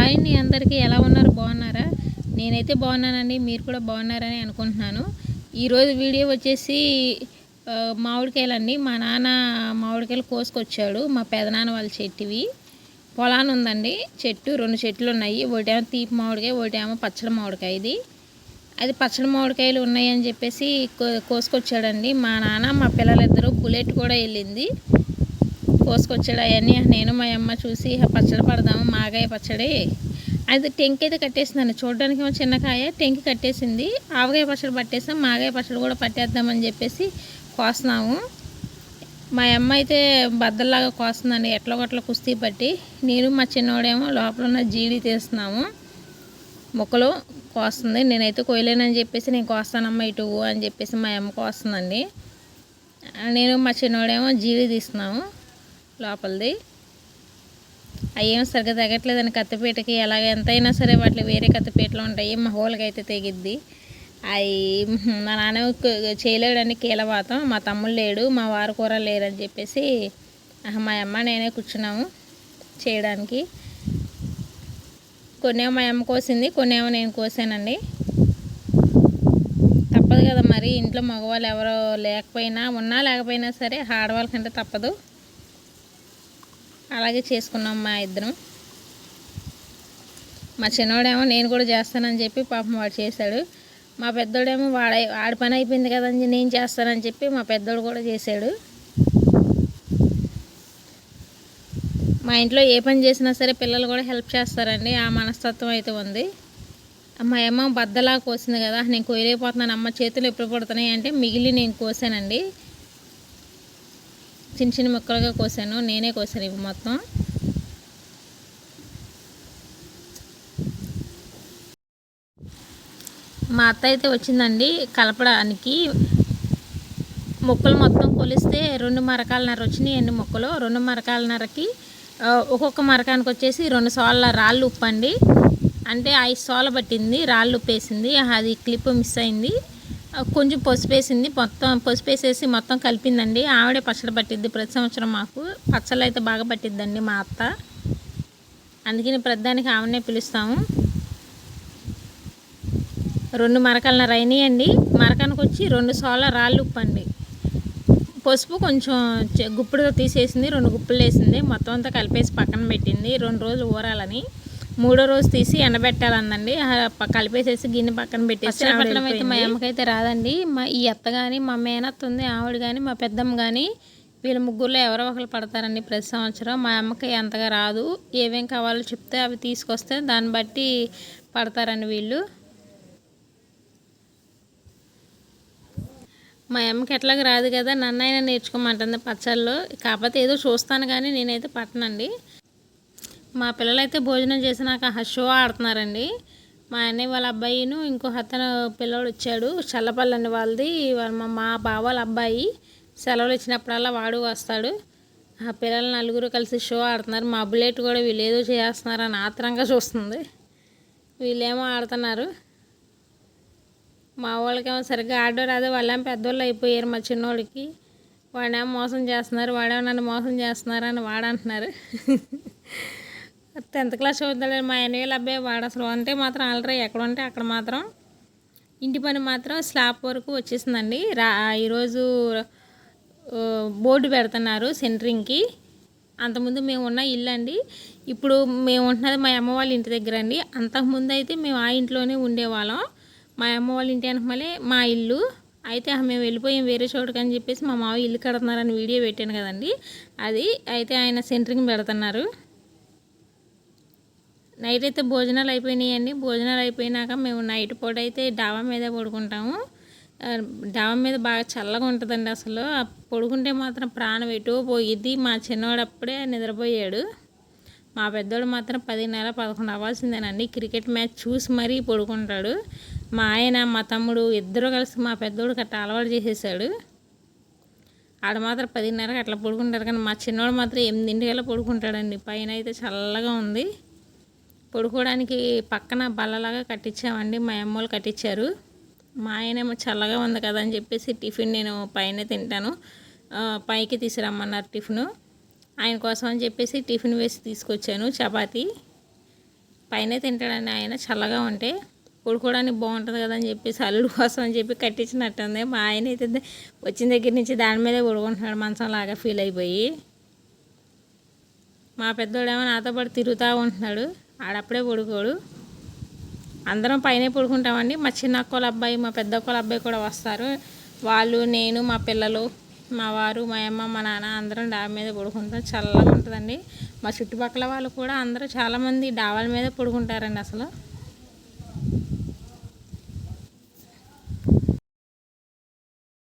Hi అండి అందరికీ. ఎలా ఉన్నారు? బాగున్నారా? నేనైతే బాగున్నానండి. మీరు కూడా బాగున్నారని అనుకుంటున్నాను. ఈరోజు వీడియో వచ్చేసి మామిడికాయలండి. మా నాన్న మామిడికాయలు కోసుకొచ్చాడు. మా పెదనాన్న వాళ్ళ చెట్టువి. పొలాన్ని ఉందండి. చెట్టు రెండు చెట్లు ఉన్నాయి ఒకటేమో తీపి మామిడికాయ ఒకటేమో పచ్చడి మామిడికాయ ఇది. అది పచ్చడి మామిడికాయలు ఉన్నాయని చెప్పేసి కో- కోసుకొచ్చాడండి. మా నాన్న మా పిల్లలిద్దరూ బుల్లెట్ కూడా వెళ్ళింది. కోసుకొచ్చాడు అవన్నీ. నేను మా అమ్మ చూసి పచ్చడి పడదాము? మాగాయ పచ్చడి. అది టెంక్ అయితే కట్టేసిందండి. చూడడానికి ఏమో చిన్న కాయ టెంకి కట్టేసింది. ఆవకాయ పచ్చడి పట్టేసాం. మాగాయ పచ్చడి కూడా పట్టేద్దామని చెప్పేసి కోస్తున్నాము. మా అమ్మ అయితే బద్దల్లాగా కోస్తుందండి. ఎట్ల గొట్ల కుస్తీ పట్టి. నేను మా చిన్నోడేమో లోపల ఉన్న జీడి తీస్తున్నాము. మొక్కలు కోస్తుంది. నేనైతే కోయలేనని చెప్పేసి నేను కోస్తానమ్మా ఇటు అని చెప్పేసి మా అమ్మ కోస్తుందండి. నేను మా చిన్నోడేమో జీడి తీస్తున్నాము. లోపలిది. అవేం సరిగ్గా తగ్గట్లేదని కత్తిపీటకి ఎలాగ ఎంతైనా సరే వాటిలో వేరే కత్తిపీటలు ఉంటాయి. మా హోల్కి అయితే తెగిద్ది. అవి మా నాన్న చేయలేడని కీలవాతం. మా తమ్ముడు లేడు మా వారు కూర లేరని చెప్పేసి మా అమ్మ నేనే కూర్చున్నాము చేయడానికి. కొన్నేమో మా అమ్మ కోసింది కొన్నేమో నేను కోసానండి. తప్పదు కదా మరి. ఇంట్లో మగవాళ్ళు ఎవరో లేకపోయినా ఉన్నా లేకపోయినా సరే ఆడవాళ్ళకంటే తప్పదు. అలాగే చేసుకున్నాం మా ఇద్దరం. మా చిన్నోడేమో నేను కూడా చేస్తానని చెప్పి పాపం వాడు చేశాడు. మా పెద్దోడేమో వాడ ఆడి పని అయిపోయింది కదని నేను చేస్తానని చెప్పి మా పెద్దోడు కూడా చేశాడు. మా ఇంట్లో ఏ పని చేసినా సరే పిల్లలు కూడా హెల్ప్ చేస్తారండి. ఆ మనస్తత్వం అయితే ఉంది. మా అమ్మ బద్దలా కోసింది కదా. నేను కోయలేకపోతున్నాను అమ్మ చేతులు ఎప్పుడు పడుతున్నాయి అంటే మిగిలి నేను కోసానండి. చిన్న చిన్న ముక్కలుగా కోసాను. నేనే కోసాను ఇవి మొత్తం. మా అత్త అయితే వచ్చిందండి కలపడానికి. మొక్కలు మొత్తం కొలిస్తే రెండు మరకాలన్నర వచ్చినాయి మొక్కలు. రెండు మరకాలన్నరకి ఒక్కొక్క మరకానికి వచ్చేసి రెండు సోళ్ళ రాళ్ళు ఉప్పండి. అంటే ఐదు సోళ్ళ పట్టింది రాళ్ళు ఉప్పేసింది. అది క్లిప్ మిస్ అయింది. కొంచెం పసుపు వేసింది మొత్తం పసుపు వేసేసి మొత్తం కలిపిందండి. ఆవిడే పచ్చడి పట్టిద్ది ప్రతి సంవత్సరం మాకు. పచ్చళ్ళు అయితే బాగా పట్టిద్దండి మా అత్త. అందుకని ప్రతిదానికి ఆవిడనే పిలుస్తాము. రెండు మరకలన్నర రైనియండి. మరకానికి వచ్చి రెండు సోళ్ళ రాళ్ళు ఉప్పండి. పసుపు కొంచెం గుప్పుడుగా తీసేసింది. రెండు గుప్పులు వేసింది. మొత్తం అంతా కలిపేసి పక్కన పెట్టింది. రెండు రోజులు ఊరాలని. మూడో రోజు తీసి ఎండబెట్టాలందండి. ప- కలిపేసేసి గిన్నె పక్కన పెట్టేసి పట్టడం అయితే మా అమ్మకైతే రాదండి. మా ఈ అత్త కానీ మా మేనత్త ఉంది ఆవిడ కానీ మా పెద్దమ్మ కానీ వీళ్ళ ముగ్గురులో ఎవరో ఒకరు పడతారండి ప్రతి సంవత్సరం. మా అమ్మకి అంతగా రాదు. ఏమేం కావాలో చెప్తే అవి తీసుకొస్తే దాన్ని బట్టి పడతారండి వీళ్ళు. మా అమ్మకి ఎట్లాగ రాదు కదా నన్ను అయినా నేర్చుకోమంటుంది పచ్చళ్ళు. కాకపోతే ఏదో చూస్తాను కానీ నేనైతే పట్టనండి. మా పిల్లలైతే భోజనం చేసినాక ఆ షో ఆడుతున్నారండి. మా అన్నయ్య వాళ్ళ అబ్బాయిను ఇంకో అతను పిల్లోడు వచ్చాడు అని వాళ్ళది. వాళ్ళ మా మా బావ వాళ్ళ అబ్బాయి సెలవులు ఇచ్చినప్పుడల్లా వాడు వస్తాడు. ఆ పిల్లలు నలుగురు కలిసి షో ఆడుతున్నారు. మా బుల్లెట్ కూడా వీళ్ళు ఏదో చేస్తున్నారని ఆత్రంగా చూస్తుంది. వీళ్ళేమో ఆడుతున్నారు. మా వాళ్ళకేమో సరిగ్గా ఆడో రాదు. వాళ్ళేమో పెద్దోళ్ళు అయిపోయారు మా చిన్నోడికి వాడేమో మోసం చేస్తున్నారు. వాడేమో నన్ను మోసం చేస్తున్నారు అని వాడంటున్నారు. టెన్త్ క్లాస్ చదువుతాడు మా ఎన్వేల అబ్బాయి వాడు అసలు అంటే మాత్రం ఆల్రెడీ ఎక్కడ ఉంటే అక్కడ మాత్రం ఇంటి పని మాత్రం స్లాబ్ వరకు వచ్చేసిందండి. రా ఈరోజు బోర్డు పెడుతున్నారు సెంటరింగ్కి. అంతకుముందు మేము ఉన్న ఇల్లు అండి ఇప్పుడు మేము ఉంటున్నది మా అమ్మ వాళ్ళ ఇంటి దగ్గర అండి. అంతకుముందు అయితే మేము ఆ ఇంట్లోనే ఉండేవాళ్ళం. మా అమ్మ వాళ్ళ ఇంటి వెనకమలే మా ఇల్లు. అయితే మేము వెళ్ళిపోయాం వేరే చోటుకి అని చెప్పేసి మా మావ ఇల్లు కడుతున్నారని వీడియో పెట్టాను కదండి. అది అయితే ఆయన సెంటరింగ్ పెడుతున్నారు. నైట్ అయితే భోజనాలు అయిపోయినాయండి. భోజనాలు అయిపోయినాక మేము నైట్ పూట అయితే డాబా మీద పడుకుంటాము. డాబా మీద బాగా చల్లగా ఉంటుందండి అసలు. పడుకుంటే మాత్రం ప్రాణం ఎటో పోయిద్ది. మా చిన్నవాడు అప్పుడే నిద్రపోయాడు. మా పెద్దోడు మాత్రం పదిన్నర పదకొండు అవ్వాల్సిందేనండి. క్రికెట్ మ్యాచ్ చూసి మరీ పడుకుంటాడు. మా ఆయన మా తమ్ముడు ఇద్దరు కలిసి మా పెద్దోడు గట్రా అలవాటు చేసేసాడు. ఆడ మాత్రం పదిన్నరకు అట్లా పడుకుంటారు కానీ మా చిన్నోడు మాత్రం ఎనిమిదింటికల్లా పడుకుంటాడండి. పైన అయితే చల్లగా ఉంది. పడుకోవడానికి పక్కన బల్లలాగా కట్టించామండి. మా అమ్మోళ్ళు కట్టించారు. మా ఆయనేమో చల్లగా ఉంది కదా అని చెప్పేసి టిఫిన్ నేను పైన తింటాను. పైకి తీసుకురమ్మన్నారు టిఫిన్. ఆయన కోసం అని చెప్పేసి టిఫిన్ వేసి తీసుకొచ్చాను చపాతీ. పైన తింటాడండి ఆయన చల్లగా ఉంటే. పడుకోవడానికి బాగుంటుంది కదా అని చెప్పేసి అల్లుడు కోసం అని చెప్పి కట్టించినట్టుంది. మా ఆయన అయితే వచ్చిన దగ్గర నుంచి దాని మీదే పడుకుంటున్నాడు మంచం లాగా ఫీల్ అయిపోయి. మా పెద్దోడేమో నాతో పాటు తిరుగుతూ ఉంటున్నాడు. ఆడప్పుడే పడుకోడు. అందరం పైనే పడుకుంటామండి. మా చిన్న అక్కల అబ్బాయి మా పెద్ద అక్కల అబ్బాయి కూడా వస్తారు. వాళ్ళు నేను మా పిల్లలు మా వారు మా అమ్మ మా నాన్న అందరం డాబా మీద పడుకుంటాం. చల్లగా ఉంటుందండి. మా చుట్టుపక్కల వాళ్ళు కూడా అందరూ చాలామంది డాబాల మీద పడుకుంటారండి అసలు.